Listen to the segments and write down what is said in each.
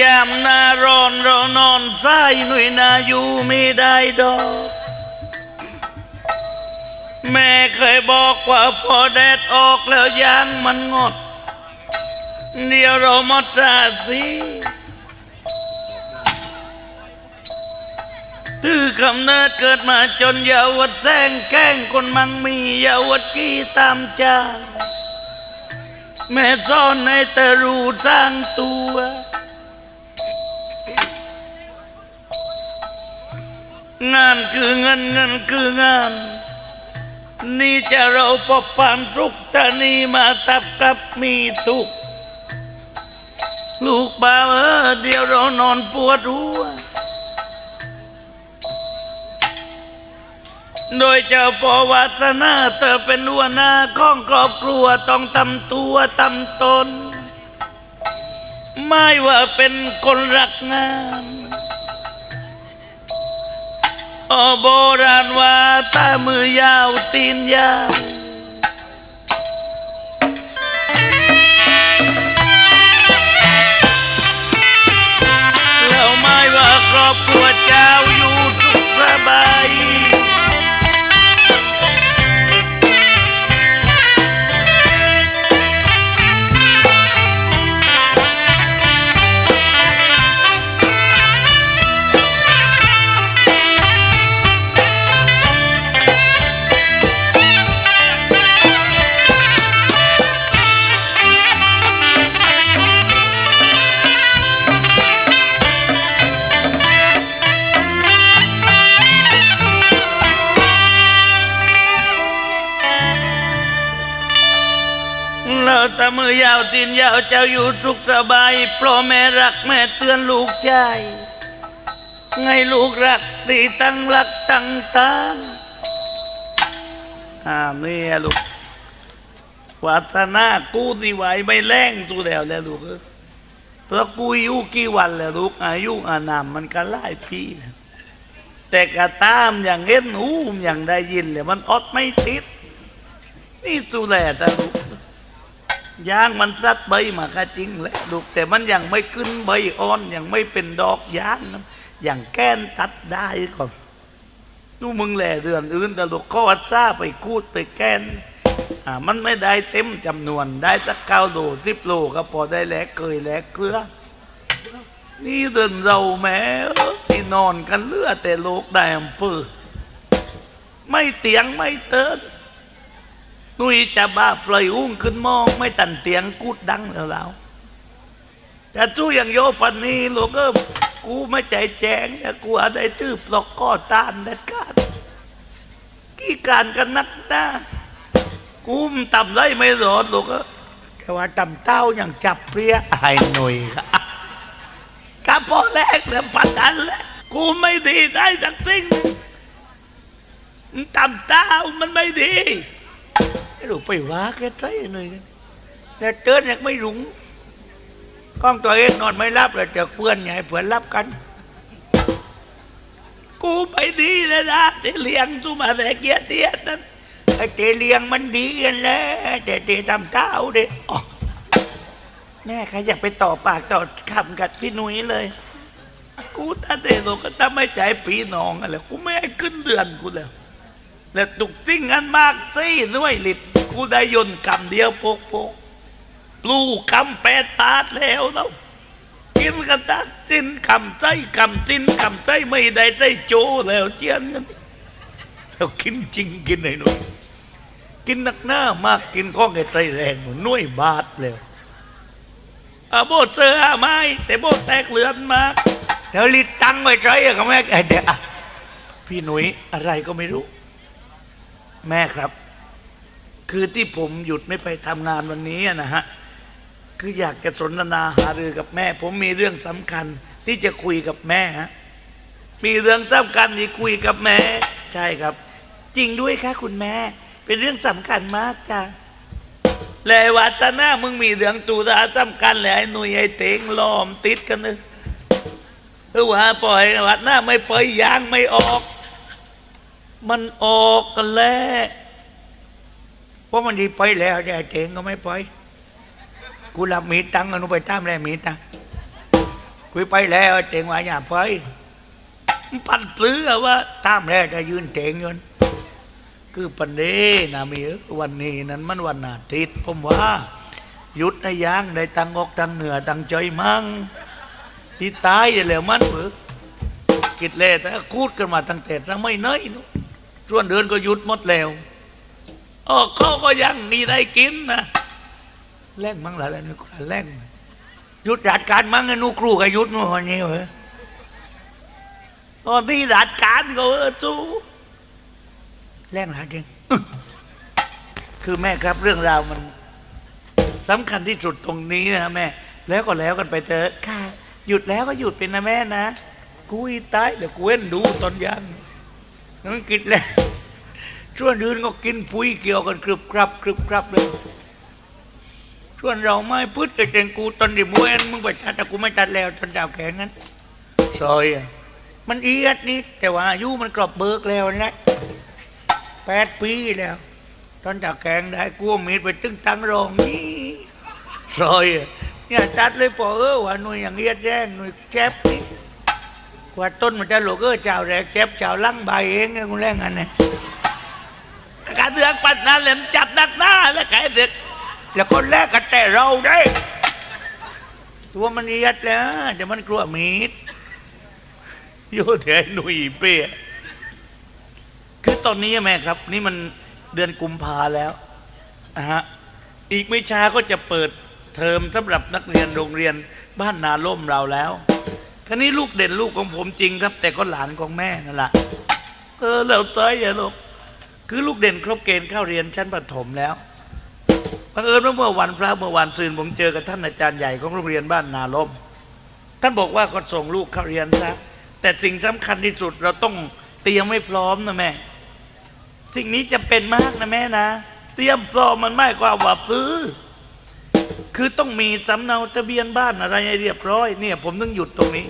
ยามหน้าร้อนเรานอนใจหนุ่ยนาอยู่ไม่ได้ดอก แม่เคยบอกว่าพอแดดออกแล้วยางมันงด เดี๋ยวเราหมดราศีตื้อกำเนิดเกิดมาจนเยาวัดแซงแกล้งคนมังมีเยาวัดกี้ตามจางแม่ซ่อนในแต่รู้สร้างตัว งานคือเงินเงินคืองาน นี่จะเราพบความทุกแต่นี่มาทับกับมีทุกข์ลูกบ่าวเออเดี๋ยวเรานอนปวดหัว โดยเจ้าปอวาสนาเธอเป็นหัวหน้าของครอบครัวต้องทำตัวทำตน ไม่ว่าเป็นคนรักงาน โอโบราณว่าตามือยาวตีนยาว แล้วไม่ว่าครอบครัวเจ้าอยู่สุขสบาย สบายเพราะแม่รักแม่เตือนลูกใจไงลูกรักดีตั้งรักตั้งตานอ่านี่อะลูกวาสนากูที่ไหวไม่แรงสู้แล้วแล้วลูกเพราะกูอยู่กี่วันแล้วลูกอายุอานามมันก็หลายปีแล้วแต่กระตามอย่างเห็นหูอย่างได้ยินเลยมันอดไม่ติด นี่สู้แลแต่ลูก ยางมันพลัดใบมาก็จริงแหละลูกแต่มันยังไม่ขึ้นใบอ่อนยังไม่เป็นดอกยางนะอย่างแก้นตัดได้ก่อนนู่มึงแหล่เดือนอื่นแต่ลูกก็วัดซ่าไปคูดไปแก้นอ่ามันไม่ได้เต็มจำนวนได้สักเก้าโลสิบโลก็พอได้แหลกเกยแหลกเกลือ นี่เดินเราแม้ที่นอนกันเลือดแต่โลกได้อำเภอไม่เตียงไม่เติน นุยจะบ้าปล่อยอุ้งขึ้นมอง ไม่ตันเตียงกูดดังแล้วแล้วแต่จู้อย่างโยปันนี้ลูกก็กูไม่ใจแจงแต่กูอาได้ตื้อปลอกก้อตานเด็ดขาดกี่การกันนักหน้ากูมนต่ำได้ไม่รอดลูกก็แต่ว่าต่ำเต้าอย่างจับเปรี้ยไอ้หนุ่ยครับกับพอแรกเรื่องปัดกันแหละกูไม่ดีได้ทั้งสิ้นมันต่ำเต้ามันไม่ดี ไอ้ลูกไปว่าแกใจหน่อยแต่เตือนยังไม่รุงก้องตัวเองนอนไม่รับเลยจะเพื่อนใหญ่เพื่อนรับกัน กูไปดีเลยนะเตเลียงตุมาแต่เกียรติยนั้นไอ้เตเลียงมันดีกันแล้วแต่เตทำเท้าเด็อ๋อแม่ใครอยากไปต่อปากต่อคำกับพี่นุ่ยเลย กูถ้าเด็กก็ถ้าไม่ใจปีน้องอะไรกูไม่ให้ขึ้นเดือนกูแล้วแล้วตุกติ้งอันมากสิด้วยลิด กูได้ยนต์กำเดียวโปกโปกปลูกกำแปดตาแล้วแล้วกินกันตัดสิ้นกำใจกำสิ้นกำใจไม่ได้ใจโจแล้วเจียนกันแล้วกินจริงกินไหนหน่ยกินหนักหน้ามากกินข้องไอ้ใจแรงหน่วยบาทแล้วอาโบเจอไม้แต่โบแตกเลือนมากเดี๋ยวลิดตังไว้ใจกับแม่ไอ้เดี๋ยวอะพี่หนุ่ยอะไรก็ไม่รู้ แม่ครับ คือที่ผมหยุดไม่ไปทำงานวันนี้นะฮะ คืออยากจะสนทนาหารือกับแม่ ผมมีเรื่องสำคัญที่จะคุยกับแม่ฮะ มีเรื่องสำคัญที่คุยกับแม่ ใช่ครับ จริงด้วยค่ะคุณแม่ เป็นเรื่องสำคัญมากจ้ะแล้ววัฒนามึงมีเรื่องตูราสำคัญเลยไอ้หนุ่ยไอ้เตงล้อมติดกันนึกหรือว่าปล่อยวัฒนาไม่ปล่อยยางไม่ออก มันออกกันแล้ว เพราะมันดีไปแล้วแต่ไอ้เจงก็ไม่ไปกูรับมีตังค์อนุไปตามแล้วมีตังค์คุยไปแล้วเจงว่าอย่าไปมันปั่นปลือว่าตามแล้วจะยืนเจงยนคือปันเดนะมีเอ้อวันนี้นั้นมันวันอาทิตย์ผมว่าหยุดในยังได้ตังออกตังเหนือตังใจมั่งที่ตายอย่าแล้วมันเบือกิดเล่แต่คูดกันมาตั้งแต่สมัยเนยนู้นช่วงเดือนก็หยุดหมดแล้ว อ๋อเขาก็ยังมีได้กินนะแล่งมั่งหลายแล้วนี่แล่งหยุดราชการมั้งไอ้หนูครูก็หยุดนู่นวันนี้เหรอตอนที่ราชการก็เออสู้แรงหาจริงคือแม่ครับเรื่องราวมันสำคัญที่สุดตรงนี้นะแม่ แล้วก็แล้วกันไปเถอะค่ะ หยุดแล้วก็หยุดเป็นนะแม่นะ กูอีตายเดี๋ยวกูเว้นดูตอนยังนั่นกินแล้ว ช่วงอื่นก็กินปุ๋ยเกี่ยวกันกรึบกรับกรึบกรับเลยส่วนเราไม่พูดกับเจงกูตอนดิมวยมึงไปตัดแต่กูไม่ตัดแล้วตอนดาวแข็งนั้นซอยอะมันเอียดนิดแต่ว่าอายุมันกรอบเบิกแล้วนะแปดปีแล้ว ตอนดาวแข็งได้กูเอามีดไปตึ้งตังรองนี่ซอยอะเนี่ยตัดเลยพอเออว่าหน่วยอย่างเอียดแรงหน่วยแจ็บนี่กว่าต้นมันจะหลกเออเจ้าแรกแจ็บเจ้าลังใบเองไงกูแรงอันนี้การเดือก ปัดนั้นเหลมจับนักหน้าแล้วไก่เดือกแล้วคนแรกก็แต่เราได้ ตัวมันเอียดแล้วแต่มันกลัวมีดโยเทหนุยเป้คือตอนนี้แม่ครับ นี่มันเดือนกุมภาแล้วนะฮะอีกไม่ช้าก็จะเปิดเทอมสำหรับนักเรียนโรงเรียนบ้านนาล่มเราแล้วคันนี้ลูกเด่นลูกของผมจริงครับ แต่ก็หลานของแม่นั่นแหละเออแล้วเตยอย่าลูก คือลูกเด่นครบเกณฑ์เข้าเรียนชั้นประถมแล้วบังเอิญว่าเมื่อวันพระเมื่อวันซืนผมเจอกับท่านอาจารย์ใหญ่ของโรงเรียนบ้านนาลมท่านบอกว่าก็ส่งลูกเข้าเรียนซะแต่สิ่งสำคัญที่สุดเราต้องเตรียมไม่พร้อมนะแม่ สิ่งนี้จะเป็นมากนะแม่นะ เตรียมพร้อมมันไม่กว่าว่าซื้อคือต้องมีสำเนาทะเบียนบ้านอะไรให้เรียบร้อย เนี่ย ผมต้องหยุดตรงนี้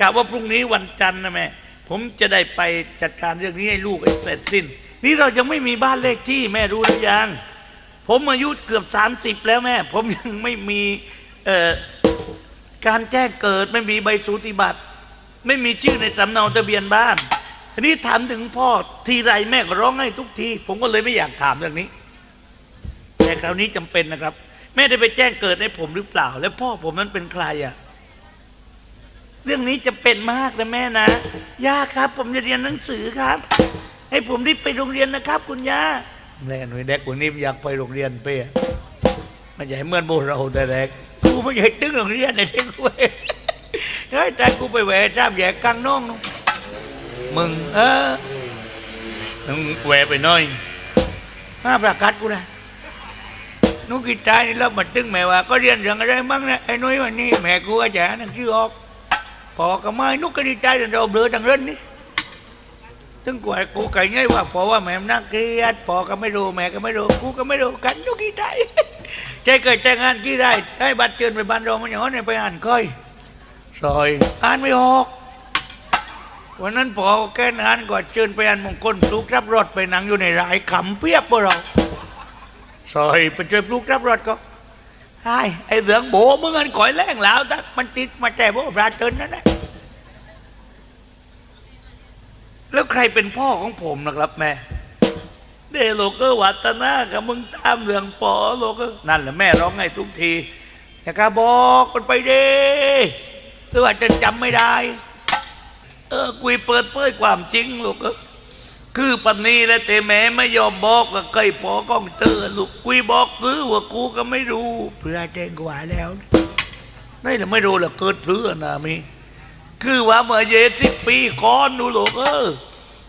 กะว่าพรุ่งนี้วันจันทร์นะแม่ ผมจะได้ไปจัดการเรื่องนี้ให้ลูกเสร็จสิ้น นี่เรายังไม่มีบ้านเลขที่แม่รู้หรือยัง ผมอายุเกือบสามสิบแล้วแม่ ผมยังไม่มีการแจ้งเกิดไม่มีใบสูติบัตร ไม่มีชื่อในสำเนาทะเบียนบ้านทีนี้ถามถึงพ่อทีไรแม่ก็ร้องให้ทุกที ผมก็เลยไม่อยากถามเรื่องนี้ แต่คราวนี้จำเป็นนะครับ แม่ได้ไปแจ้งเกิดให้ผมหรือเปล่า แล้วพ่อผมนั้นเป็นใครอะ เรื่องนี้จะเป็นมากนะแม่นะย่าครับ ผมจะเรียนหนังสือครับ ให้ผมได้ไปโรงเรียนนะครับ คุณย่าแน่หน่วยเด็กคนนี้อยากไปโรงเรียนเป้มันใหญ่เหมือนโบเราแต่เด็กกูไม่ใหญ่ตึ้งโรงเรียนในเด็กเว้ยใช่แต่กูไปแหวะจ้ามแย่กลางน้องนู่นมึงเออมึงแหวะไปหน่อยมาประกาศกูนะนุกิจายนี่แล้วมาตึ้งแม่ว่า ก็เรียนเรื่องอะไรบ้างนะไอ้นุ้ยวันนี้แม่กูอาจารย์นั่งชื่อออก พอก็ไม่นุกก็ดีใจเราเบลอทางเรื่องนี้ถึงกว่ากูไก่ง่ายว่าพอว่าแม่มันน่าเกลียดพอก็ไม่รู้แม่ก็ไม่รู้กูก็ไม่รู้กันทุกที่ใจใจเกิดแต่งงานกี่ได้ให้บัตรเชิญไปบ้านเรามันอย่างนั้นไปอ่านค่อยซอยอ่านไม่ออกวันนั้นพอแค่นั้นก็เชิญไปอ่านมงคลปลูกรับรถไปนั่งอยู่ในรายขำเปียบพวกเราซอยไปช่วยปลูกรับรถก็ ไอ้ไอ้เหลืองโบมึงอันก่อยแรงแล้วแต่มันติดมาแต่โบราเชิญนั่นแหละแล้วใครเป็นพ่อของผมนะครับแม่เดโลเกอร์วัตนากับมึงตามเรื่องปอโลเกอร์นั่นแหละแม่ร้องไห้ทุกทีอยากจะบอกมันไปเด้หรือว่าจะจำไม่ได้ เออกุยเปิดเผยความจริงลูกเอ้ย คือปันนี้แล้วแต่แม่ไม่ยอมบอกกับใกล้ปอกล้องเตอร์ลูกกุยบอกคือว่ากูก็ไม่รู้เพื่อแจ้งกว่าแล้วนี่แหละไม่รู้ละเกิดเพื่อนะมีคือว่าเมื่อเยสิบปีก่อนดูโลกเออ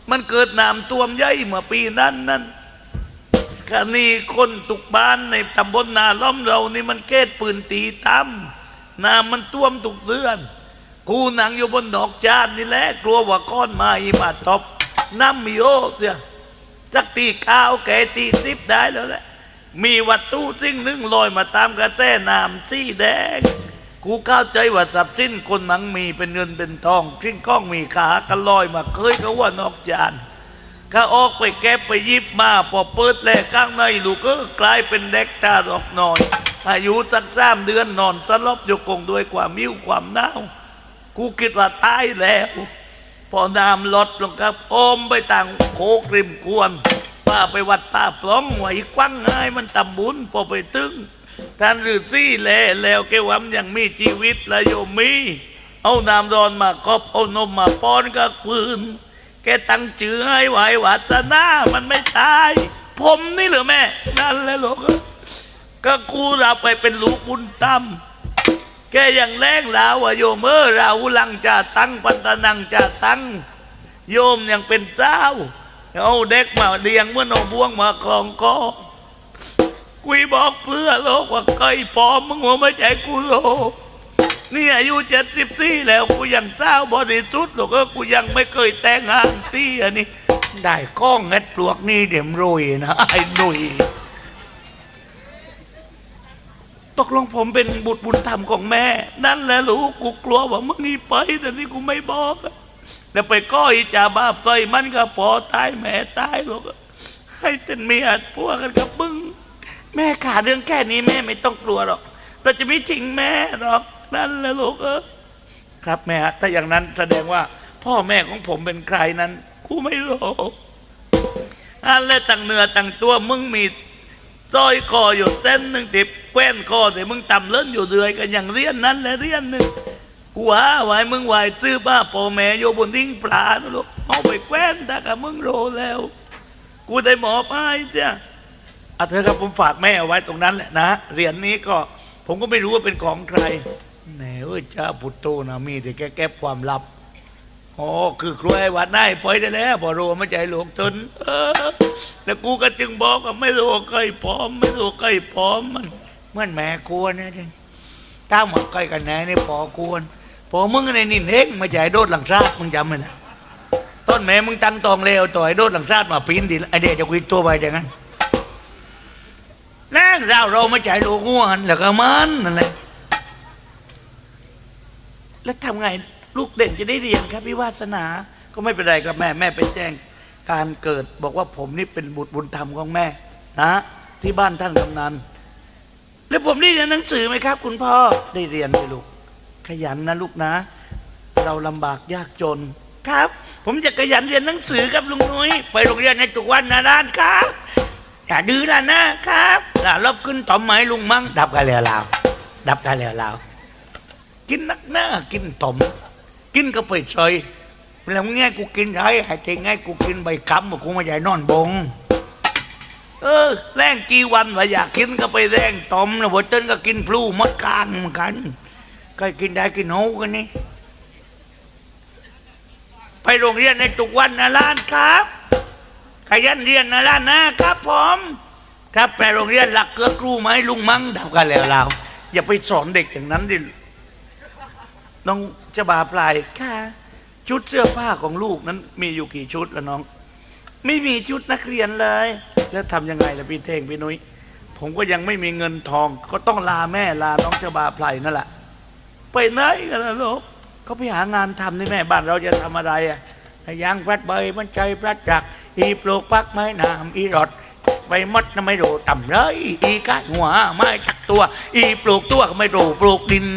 มันเกิดน้ำท่วมใหญ่เมื่อปีนั้นนั่นคานี้คนตุกบ้านในตำบลนาล้อมเรานี่มันเกตปืนตีตั้มน้ำมันท่วมตุกเดือน กูนั่งอยู่บนดอกจานนี่แหละกลัวว่าก้อนไม้มาตบ น้ำมีโยเสียสักตีเก้าแกตีสิบได้แล้วแหละมีวัตถุสิ่งหนึ่งลอยมาตามกระแสน้ำสีแดง กูเข้าใจว่าทรัพย์สินคนมังมีเป็นเงินเป็นทองทิ้งก้องมีขากันลอยมาเคยก็ว่านอกจานข้าออกไปแก็บไปยิบมาพอเปิดแลกข้างในลูกก็กลายเป็นเด็กตาดอกน้อย อายุสักสามเดือนนอนสลบอยู่กงด้วยความมิ้วความหนาวกูคิดว่าตายแล้ว พอน้ำลดลงครับโอมไปต่างโคกริมกวนป้าไปวัดป้าปล้องไหวกว้างง่ายมันตำบุญพอไปตึงท่านฤาษีแลแล้วแกวำยังมีชีวิตและโยมมี เอาน้ำร้อนมาครอบเอานมมาป้อนกับปืนแกตั้งชื่อให้ไหววัดสนามันไม่ตาย ผมนี่เหรือแม่ นั่นแหละลูกก็กูรับไปเป็นลูกบุญธรรม แกยังแรงลาวโยมเออเราลังจะตั้งปันตนังจะตั้งโยมยังเป็นเจ้าเอาเด็กมาเลี้ยงเมื่อเอบ่วงมาคลองคอกุยบอกเพื่อโลกว่าเคยพอมมึงหัวไม่ใจกูโลกนี่อายุเจ็ดสิบสี่แล้วกูยังเจ้าบริสุทธิ์หรอกก็กูยังไม่เคยแต่งงานตี้อันนี้ได้ก้องเงิดปลวกนี่เดี๋ยวรวยนะไอ้หนุ่ย ตกลงผมเป็นบุตรบุญธรรมของแม่ นั่นแหละลูกกูกลัวว่ามึงนี่ไป แต่นี่กูไม่บอกอะแล้วไปก้อยจ่าบาปใส่มันก็พอตายแม่ตายหรอกให้เป็นเมียพวกกันกับมึง แม่ขาเรื่องแค่นี้แม่ไม่ต้องกลัวหรอก เราจะไม่ทิ้งแม่หรอก นั่นแหละลูกเออครับแม่ฮะถ้าอย่างนั้นแสดงว่า พ่อแม่ของผมเป็นใครนั้นกูไม่รู้อันและตั้งเนื้อตั้งตัวมึงมี สร้อยคออยู่เส้นหนึ่งติดแคว้นคอแต่มึงต่ำเล่นอยู่เรื่อยกันอย่างเรียนนั้นและเรียนหนึ่งกูหาไว้มึงไหวซื้อบ้าพ่อแม่โยบนทิ้งปลานะลูกเอาไปแคว้นถ้ากับมึงโรแล้ว กูได้หมอไปจ้ะอะเธอครับผมฝากแม่เอาไว้ตรงนั้นแหละนะเหรียญนี้ก็ผมก็ไม่รู้ว่าเป็นของใครแหนเอ้ยจ้าพุทโตนะมีแต่แก้แก้ความลับ อ๋อคือครัวไอ้วัดได้ปล่อยได้แล้วพอรู้ว่าไม่ใจหลวงจนเออแล้วกูก็จึงบอกว่าไม่รู้ว่าใกล้พร้อม ไม่รู้ว่าใกล้พร้อมมันเหมื่อนแม่กวนนะจริงถ้ามาใกล้กันแน่นี่พอกวนพอมึงในนินเฮงมาจ่ายโดดหลังซาดมึงจำมันนะต้นแม่มึงตั้งตองเลวต่อยโดดหลังซาดมาปีนดิไอเด็กจะคุยตัวไปอย่างนั้นแรงเราเราไม่ใจ่ายลูกง่วนแล้วก็มันนั่นแหละแล้วทำไง ลูกเด่นจะได้เรียนครับพิวาสนาก็ไม่เป็นไรครับแม่แม่ไปแจ้งการเกิดบอกว่าผมนี่เป็นบุตรบุญธรรมของแม่นะที่บ้านท่านกำนันแล้วผมได้เรียนหนังสือไหมครับ คุณพ่อได้เรียนเลยลูก ขยันนะลูกนะ เราลำบากยากจนครับ ผมจะขยันเรียนหนังสือครับลุงนุ้ยไปโรงเรียนในทุกวันนะร้านครับอย่าดื้อละนะครับล่ะรบขึ้นต่อมไหมลุงมั่งดับกันแล้วลาดับกันแล้วลากินนักหน้ากินต่อม กินก็ไปเฉยแล้วมึงไงกูกินไรไอ้เจงไงกูกินใบคำกกูมาใหญ่นอนบงเออแรงกี่วันว่าอยากกินก็ไปแรงต้มนะบ่เต้นก็กินพลูมดกานเหมือนกันก็กินได้กินโหกันนี่ไปโรงเรียนในทุกวันนะล้านครับขยันเรียนนะล้านนะครับผมครับไปโรงเรียนหลักเกลือครูไหมลุงมั่งทำกันแล้วเราอย่าไปสอนเด็กอย่างนั้นดิ น้องจะบาปลายค่ะ ชุดเสื้อผ้าของลูกนั้นมีอยู่กี่ชุดละน้อง ไม่มีชุดนักเรียนเลย แล้วทำยังไงล่ะพี่เทงพี่นุ้ยผมก็ยังไม่มีเงินทอง ก็ต้องลาแม่ลาน้องชบาไพรนั่นแหละไปไหนกันล่ะลูกเขาไปหางานทำที่แม่บ้านเราจะทำอะไรอะยางพลัดใบมันใจพลัดจักอีปลูกปักไม้น้ำอีรอดใบมดน่ะไม่รู้ต่ำเลยอีกาหัวไม่จักตัว อีปลูกตัวก็ไม่รู้ปลูกดิน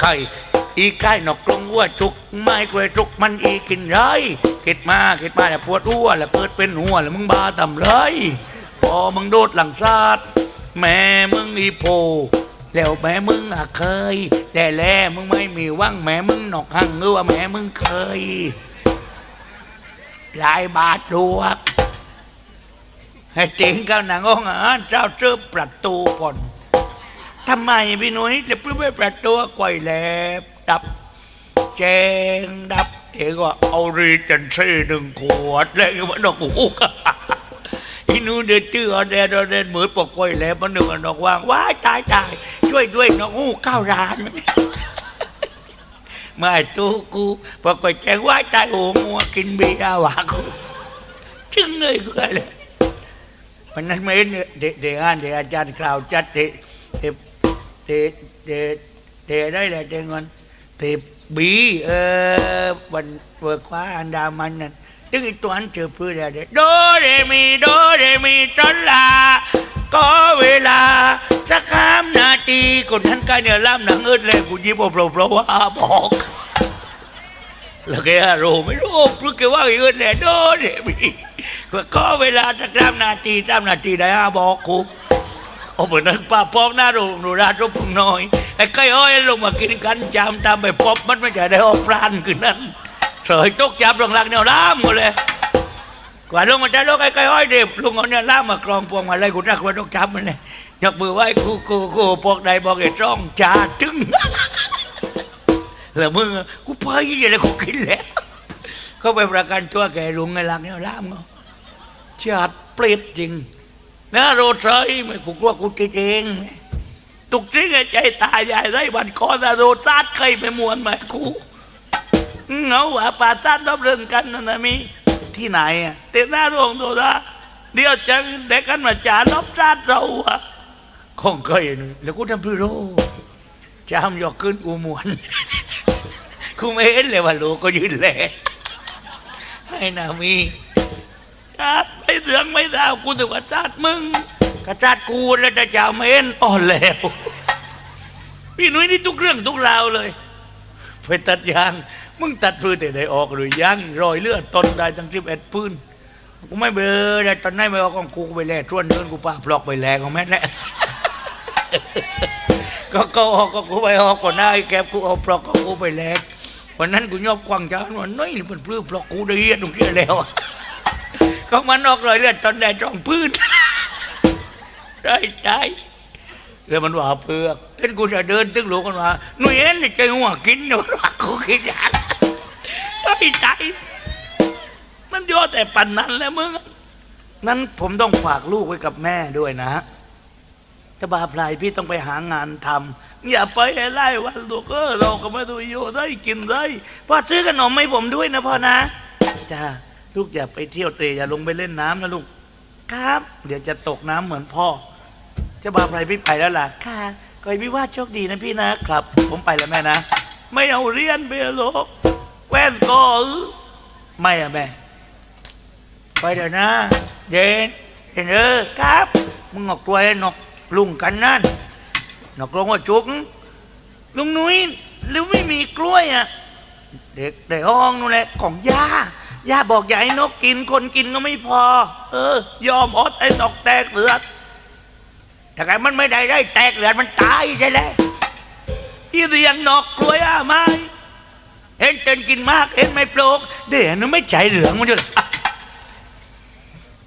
ไข่ อีกายนอกกรงวัวจุก ไม้กล้วยจุกมันอีกินไรคิดมาคิดมาแล้วปวดหัวแล้วเปิดเป็นหัวแล้วมึงบาต่ำเลยพอมึงโดดหลังซาดแม่มึงอีโพแล้วแม่มึงอะเคยแต่แลมึงไม่มีว่างแม่มึงนอกหังหรือว่าแม่มึงเคยหลายบาทลวกให้จริงกับหนังองอ่านเจ้าเจ้าประตูก่อนทำไมพี่หนุ่ยเดี๋ยวเพื่อประตูก่อยแลบ ดับ แจงดับเองก็เอารีจันซีหนึ่งขวดแล้วก็มันดอกโอ้อีนูเดือดตื้อเดนเดนเหมือนปกก่อยแลบมันหนึ่งดอกว่างว้ายตายตายช่วยด้วยนองอู้เก้าวร้านม่ตู้กูปกก่อยแจงว้ายตายโอ้งัวกินเบียร์วะกูจึงเลยกูเลยวันนั้นไม่เด็กเด็กอ่านเด็กอาจารย์กล่าวจัดเด็กเด็กเด็กเดเดได้แหละเดเงิน เดบีเออวันเวิร์กคว้าอันดามันนั่นตึงอีตัวอันเจอเพื่อเดโดเรมีโดเรมีจนลาก็เวลาสักคามนาตีคนท่านกายเนี่ยล่ามหนังเอิดเลยกูยิบเอาเพราะว่าบอก แล้วแกรู้ไม่รู้พราะแกว่าเอิดเลยโดนเนี่ยพี่ก็เวลาสักสามนาทีสามนาทีได้อาบอกกู โอ้เหมือนนั้นป้าปอกหน้าโรงหนูราดรบพุงน้อยไอ้ไก่อ้อยลงมากินกันจามตามไปปอบมันไม่ใช่ได้ออกพรานขึ้นนั้นเสยตกจับลงหลักแนวล่ามหมดเลยกว่าลงมาจะลงไอ้ไก่อ้อยเด็บลุงเอาเนี่ยล่ามมากรองพวงมาลัยกูรักว่าต้องจับมันเลยยกมือไหว้กูกูกูพวกใดบอกไอ้จ้องจ่าจึงแล้วมึงกูไปยังไงกูกินแล้วเขาไปประกันตัวแกลุงไอ้หลักเนี่ยล่ามเขาจัดเปรตจริง นะโรดเซยไม่กูกลัวกูกินเองตุกจริงใจตายใหญ่ได้วันก่อนะโรดซาดเคยไปมวนมากูเหงาว่าป่าซาดรอบเรื่องกันนั่นะมีที่ไหนอะเตะหน้าโรงโทษะเดี๋ยวจังเด็กกันมาจ่าลบซาดเราอะคงเคยนึแล้วกูทำพื่อโรจามยกขึ้นกูมวนกูไม่เห็นเลยว่าลูกก็ยืนแหล่ให้นามี ชาติไม่เสืองไม่ดาวกูถือว่าชาติมึงกระชาติกูแล้วจะจ่าไม่เห็นอ่อนแล้วพี่นุ่ยนี่ทุกเรื่องทุกราวเลยไปตัดยางมึงตัดพื้นแต่ได้ออกหรือยังรอยเลือดต้นได้ทั้งสิบเอ็ดพื้นกูไม่เบลอแต่ตอนนั้นไม่ออกของกูไปแล่ทวนเดินกูป่าปลอกไปแลของแม่แหละก็ก็ออกก็กูไปออกก่อนหน้าไอ้แก็บกูเอาปลอกก็กูไปแลกวันนั้นกูยอบกวางจ้าวันน้อยมันปลื้มปลอกกูได้เหี้ยตรงเกี้ยแล้ว ก็มันออกรอยเลือดตอนได้ตรงพื้นได้ได้แล้วมันว่าเพือกเล่นกูจะเดินตึ้งหลวกันว่าหนุ่ยเอ็นใจหัวกินหนูว่ากูกินยาได้ใจมันย่อแต่ปันนั้นแล้วมึงนั้นผมต้องฝากลูกไว้กับแม่ด้วยนะถ้าบาพลายพี่ต้องไปหางานทำอย่าไปไล่วันลูกเออเราก็ไม่ต้องอยู่ได้กินได้พ่อซื้อขนมให้ผมด้วยนะพ่อนะจ้า ลูกอย่าไปเที่ยวเตะอย่าลงไปเล่นน้ำนะลูก ครับ เดี๋ยวจะตกน้ำเหมือนพ่อเจะบาพลายพี่ไปแล้วล่ะ ค่ะก็ให้พี่ว่าโชคดีนะพี่นะครับ ผมไปแล้วแม่นะ ไม่เอาเรียนไปหรอกแว่นก็อื้อไม่อะแม่ไปเดี๋ยวนะเย็นเย็นเออครับมึงออกตัวไอ้นกลุงกันนั่นนกลงว่าจุกลุงนุ้ยหรือไม่มีกล้วยอะเด็กในห้องนู่นแหละของย่า ย่าบอกอย่าให้นกกินคนกินก็ไม่พอ เออ ยอมอดไอ้นกแตกเลือดแต่ไงมันไม่ได้ได้แตกเลือดมันตายใช่ไหมที่เรียงนกกล้วยอะไม่เห็นเต้นกินมากเห็นไม่โปรกเดี๋ยวนั้นไม่ใจเหลืองมันจะ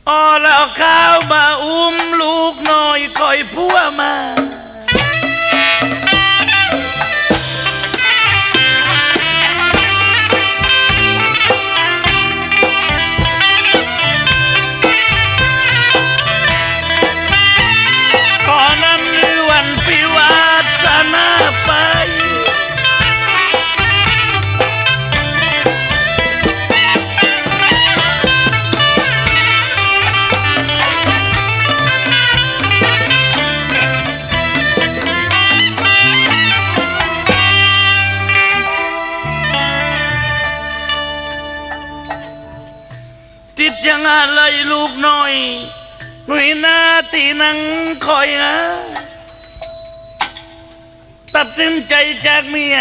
อ๋อแล้วข้าวมาอุ้มลูกน่อยคอยพัวมาูกน้อย หนุ่ยหน้าตีนังคอยนะตัดสินใจจากเมีย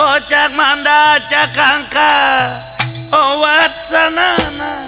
ออกจากมารดาจากกางกาโอวัสนานา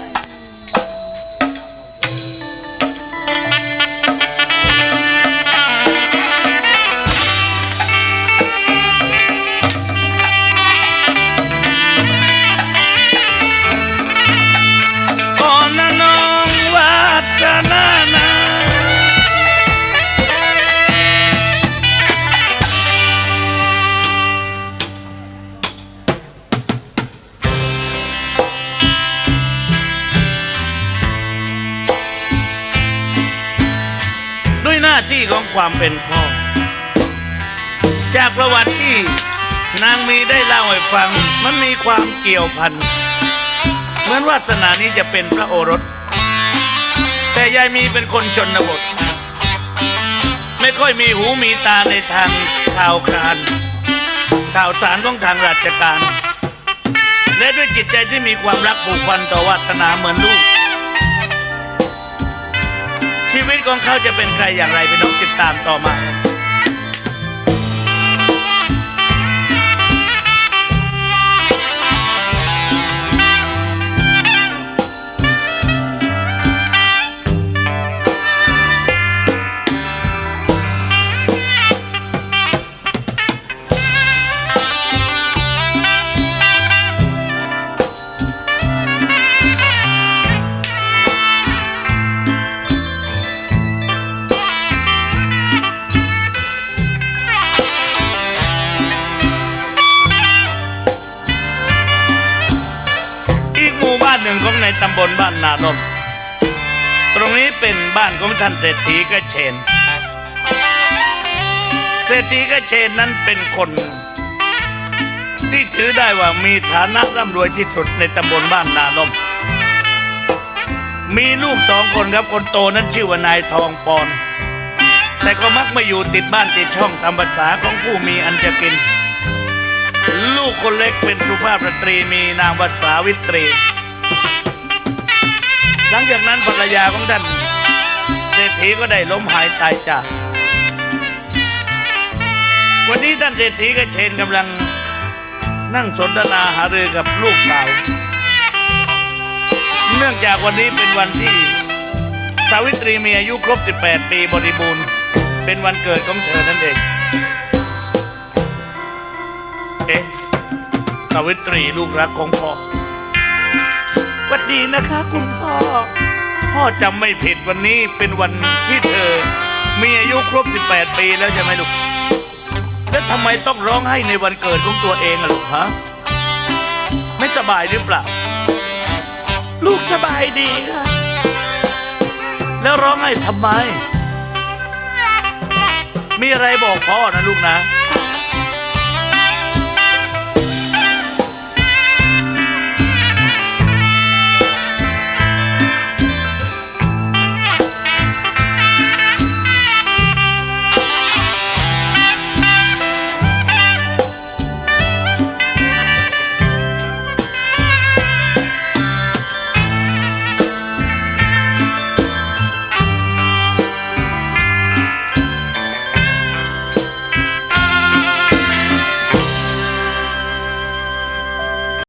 ความเป็นพ่อ จากประวัติที่นางมีได้เล่าให้ฟัง มันมีความเกี่ยวพัน เหมือนวาสนานี้จะเป็นพระโอรส แต่ยายมีเป็นคนชนบท ไม่ค่อยมีหูมีตาในทางข่าวครานข่าวสารของทางราชการ และด้วยจิตใจที่มีความรักผูกพันต่อวาสนาเหมือนลูก ชีวิตของเขาจะเป็นใครอย่างไรไปน้องติดตามต่อมา ของในตำบลบ้านนาดมตรงนี้เป็นบ้านของท่านเศรษฐีกระเชน เศรษฐีกระเชนนั้นเป็นคน ที่ถือได้ว่ามีฐานะร่ำรวยที่สุดในตำบลบ้านนาดมมีลูกสองคนครับคนโตนั้นชื่อว่านายทองปอน แต่ก็มักมาอยู่ติดบ้านติดช่องตามภาษาของผู้มีอันจะกิน ลูกคนเล็กเป็นสุภาพสตรีมีนามวัสาวิตรี หลังจากนั้นภรรยาของท่านเศรษฐีก็ได้ล้มหายตายจากวันนี้ท่านเศรษฐีกับเชนกำลังนั่งสนทนาหารือกับลูกสาว เนื่องจากวันนี้เป็นวันที่ สาวิตรีมีอายุครบ 18 ปีบริบูรณ์ เป็นวันเกิดของเธอนั่นเอง เอ๊ะ สาวิตรีลูกรักของพ่อ วัสดีนะคะ คุณพ่อ พ่อจำไม่ผิดวันนี้เป็นวันที่เธอ มีอายุครบ 18 ปีแล้วใช่ไหมลูก แล้วทำไมต้องร้องไห้ในวันเกิดของตัวเองอะลูกฮะ ไม่สบายหรือเปล่า ลูกสบายดีค่ะ แล้วร้องไห้ทำไมมีอะไรบอกพ่อนะลูกนะ